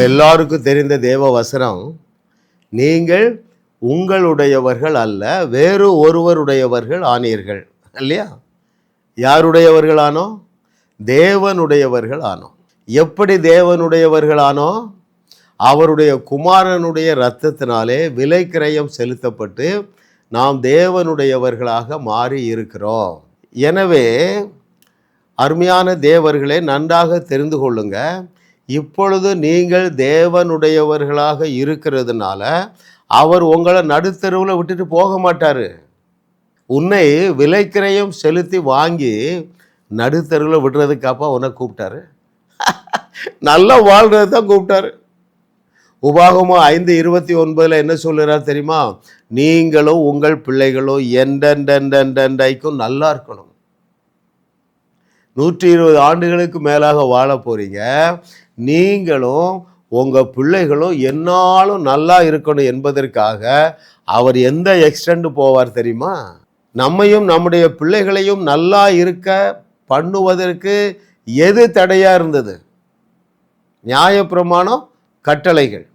நம்ம எல்லாருக்கும் தெரிந்த தேவ வசனம் நீங்கள் உங்களுடையவர்கள் அல்ல வேறு ஒருவருடையவர்கள் ஆனீர்கள். இல்லையா? யாருடையவர்கள் ஆனோ? தேவனுடையவர்கள் ஆனோ. எப்படி தேவனுடையவர்கள் ஆனோ? அவருடைய குமாரனுடைய இரத்தத்தினாலே விலை கிரயம் செலுத்தப்பட்டு நாம் தேவனுடையவர்களாக மாறி இருக்கிறோம் எனவே அருமையான தேவர்களே நன்றாக தெரிந்து கொள்ளுங்கள் இப்பொழுது நீங்கள் தேவனுடையவர்களாக இருக்கிறதுனால அவர் உங்களை நடுத்தருவில் விட்டுட்டு போக மாட்டார். உன்னை விலைக்கிரையும் செலுத்தி வாங்கி நடுத்தருவில் விடுறதுக்காப்பா உன்னை கூப்பிட்டாரு. நல்லா வாழ்றது தான் கூப்பிட்டாரு. உபாகமோ ஐந்து இருபத்தி ஒன்பதில் என்ன சொல்லுறார் தெரியுமா? நீங்களும் உங்கள் பிள்ளைகளும் எண்டெண்டெண்டெண்டைக்கும் நல்லா இருக்கணும். நூற்றி இருபது ஆண்டுகளுக்கு மேலாக வாழ போகிறீங்க நீங்களும் உங்கள் பிள்ளைகளும் என்னாலும் நல்லா இருக்கணும் என்பதற்காக அவர் எந்த எக்ஸ்டெண்ட் போவார் தெரியுமா? நம்மையும் நம்முடைய பிள்ளைகளையும் நல்லா இருக்க பண்ணுவதற்கு எது தடையாக இருந்தது? நியாயப்பிரமாணம் கட்டளைகள்.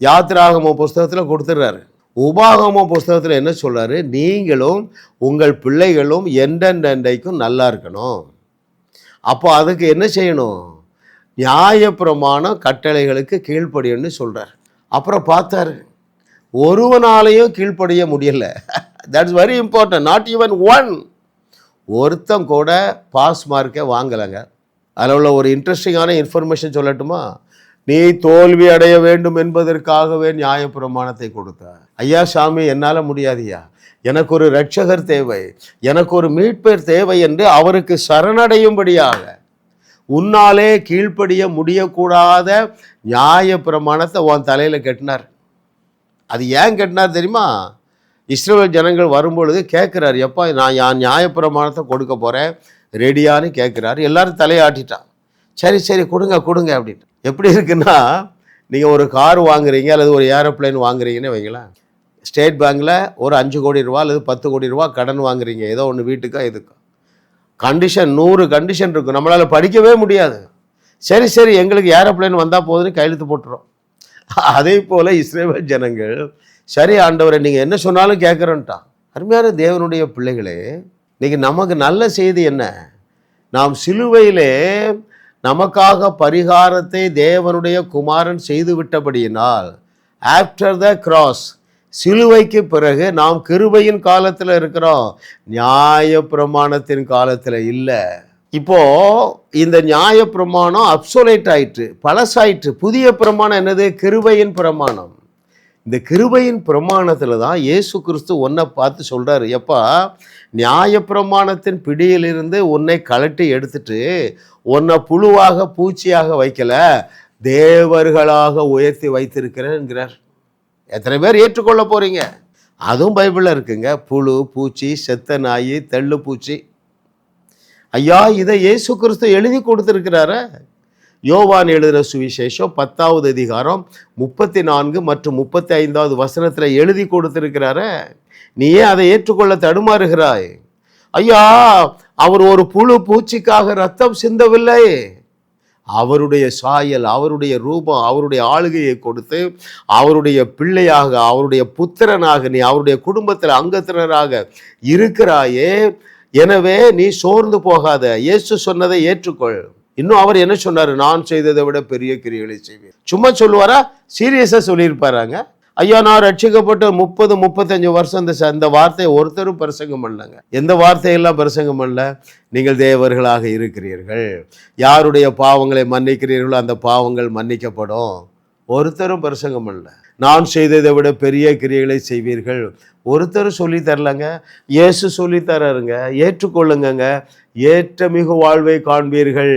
யாத்திராகம புஸ்தகத்தில் கொடுத்துட்றாரு உபாகம புஸ்தகத்தில் என்ன சொல்கிறாரு நீங்களும் உங்கள் பிள்ளைகளும் எண்டெண்டைக்கும் நல்லா இருக்கணும். அப்போ அதுக்கு என்ன செய்யணும்? நியாயப்பிரமாணம் கட்டளைகளுக்கு கீழ்ப்படியன்னு சொல்கிறார் அப்புறம் பார்த்தாரு ஒருவனாலையும் கீழ்ப்படிய முடியல. That's very important not even one ஒருத்தம் கூட பாஸ் மார்க்கை வாங்கலைங்க. அதில் உள்ள ஒரு இன்ட்ரெஸ்டிங்கான இன்ஃபர்மேஷன் சொல்லட்டுமா? நீ தோல்வி அடைய வேண்டும் என்பதற்காகவே நியாயப்பிரமாணத்தை கொடுத்தார் ஐயா சாமி என்னால் முடியாதியா? எனக்கு ஒரு ரட்சகர் தேவை. எனக்கு ஒரு மீட்பர் தேவை என்று அவருக்கு சரணடையும்படியாக. உன்னாலே கீழ்ப்படிய முடியக்கூடாத நியாய பிரமாணத்தை உன் தலையில் கட்டினார். அது ஏன் கட்டினார் தெரியுமா? இஸ்ரேல் ஜனங்கள் வரும்பொழுது கேட்குறாரு எப்பா நான் என் நியாயப்பிரமாணத்தை கொடுக்க போகிறேன் ரெடியான்னு கேட்குறாரு. எல்லாரும் தலையாட்டிட்டான் சரி சரி கொடுங்க கொடுங்க அப்படின்ட்டு. எப்படி இருக்குன்னா நீங்கள் ஒரு கார் வாங்குறீங்க அல்லது ஒரு ஏரோப்ளேன் வாங்குறீங்கன்னு வைங்களேன். ஸ்டேட் பேங்க்கில் ஒரு அஞ்சு கோடி ரூபா அல்லது பத்து கோடி ரூபா கடன் வாங்குறீங்க. ஏதோ ஒன்று வீட்டுக்கோ இதுக்கா கண்டிஷன் நூறு கண்டிஷன் இருக்கும். நம்மளால் படிக்கவே முடியாது. சரி சரி எங்களுக்கு ஏரோப்ளேன் வந்தால் போதுன்னு கையெழுத்து போட்டுரும் அதே போல் இஸ்ரேல் ஜனங்கள் சரி ஆண்டவரை நீங்கள் என்ன சொன்னாலும் கேட்குறோன்ட்டான் அருமையான தேவனுடைய பிள்ளைகளே இன்றைக்கி நமக்கு நல்ல செய்தி என்ன? நாம் சிலுவையிலே நமக்காக பரிகாரத்தை தேவனுடைய குமாரன் செய்து விட்டபடியினால் ஆஃப்டர் த கிராஸ் சிலுவைக்கு பிறகு நாம் கிருபையின் காலத்தில் இருக்கிறோம். நியாய பிரமாணத்தின் காலத்தில் இல்லை. இப்போ இந்த நியாய பிரமாணம் அப்சோலேட் ஆயிற்று பழசாயிற்று. புதிய பிரமாணம் என்னது? கிருபையின் பிரமாணம். இந்த கிருபையின் பிரமாணத்தில் தான் இயேசு கிறிஸ்து ஒன்றை பார்த்து சொல்கிறாரு எப்பா நியாயப்பிரமாணத்தின் பிடியிலிருந்து உன்னை கழட்டி எடுத்துட்டு உன்னை புழுவாக பூச்சியாக வைக்கல தேவர்களாக உயர்த்தி வைத்திருக்கிறேன்கிறார். எத்தனை பேர் ஏற்றுக்கொள்ள போகிறீங்க அதுவும் பைபிளில் இருக்குங்க. புழு பூச்சி செத்த நாய் தெள்ளு பூச்சி. ஐயா இதை இயேசு கிறிஸ்து எழுதி கொடுத்துருக்கிறாரே? யோவான் எழுதுகிற சுவிசேஷம் பத்தாவது அதிகாரம் முப்பத்தி நான்கு மற்றும் முப்பத்தி ஐந்தாவது வசனத்தில் எழுதி கொடுத்திருக்கிறாரே நீ ஏன் அதை ஏற்றுக்கொள்ள தடுமாறுகிறாய்? ஐயா அவர் ஒரு புழு பூச்சிக்காக ரத்தம் சிந்தவில்லை. அவருடைய சாயல் அவருடைய ரூபம் அவருடைய ஆளுகையை கொடுத்து அவருடைய பிள்ளையாக அவருடைய புத்திரனாக நீ அவருடைய குடும்பத்தில் அங்கத்தினராக இருக்கிறாயே. எனவே நீ சோர்ந்து போகாத. இயேசு சொன்னதை ஏற்றுக்கொள். இன்னும் அவர் என்ன சொன்னார்? நான் செய்ததை விட பெரிய கிரிகளை செய்வேன். சும்மா சொல்லுவாரா? சீரியஸாக சொல்லியிருப்பாராங்க. ஐயா நான் ரட்சிக்கப்பட்ட முப்பது முப்பத்தஞ்சு வருஷம் இந்த ச- வார்த்தையை ஒருத்தரும் பிரசங்கம் பண்ணலங்க. எந்த வார்த்தையெல்லாம் பிரசங்கம் பண்ணல? நீங்கள் தேவர்களாக இருக்கிறீர்கள். யாருடைய பாவங்களை மன்னிக்கிறீர்களோ அந்த பாவங்கள் மன்னிக்கப்படும். ஒருத்தரும் பிரசங்கம் இல்லை நான் செய்ததை விட பெரிய கிரியைகளை செய்வீர்கள். ஒருத்தரும் சொல்லி தரலங்க இயேசு சொல்லி தராருங்க ஏற்றுக்கொள்ளுங்கங்க ஏற்ற மிகு வாழ்வை காண்பீர்கள்.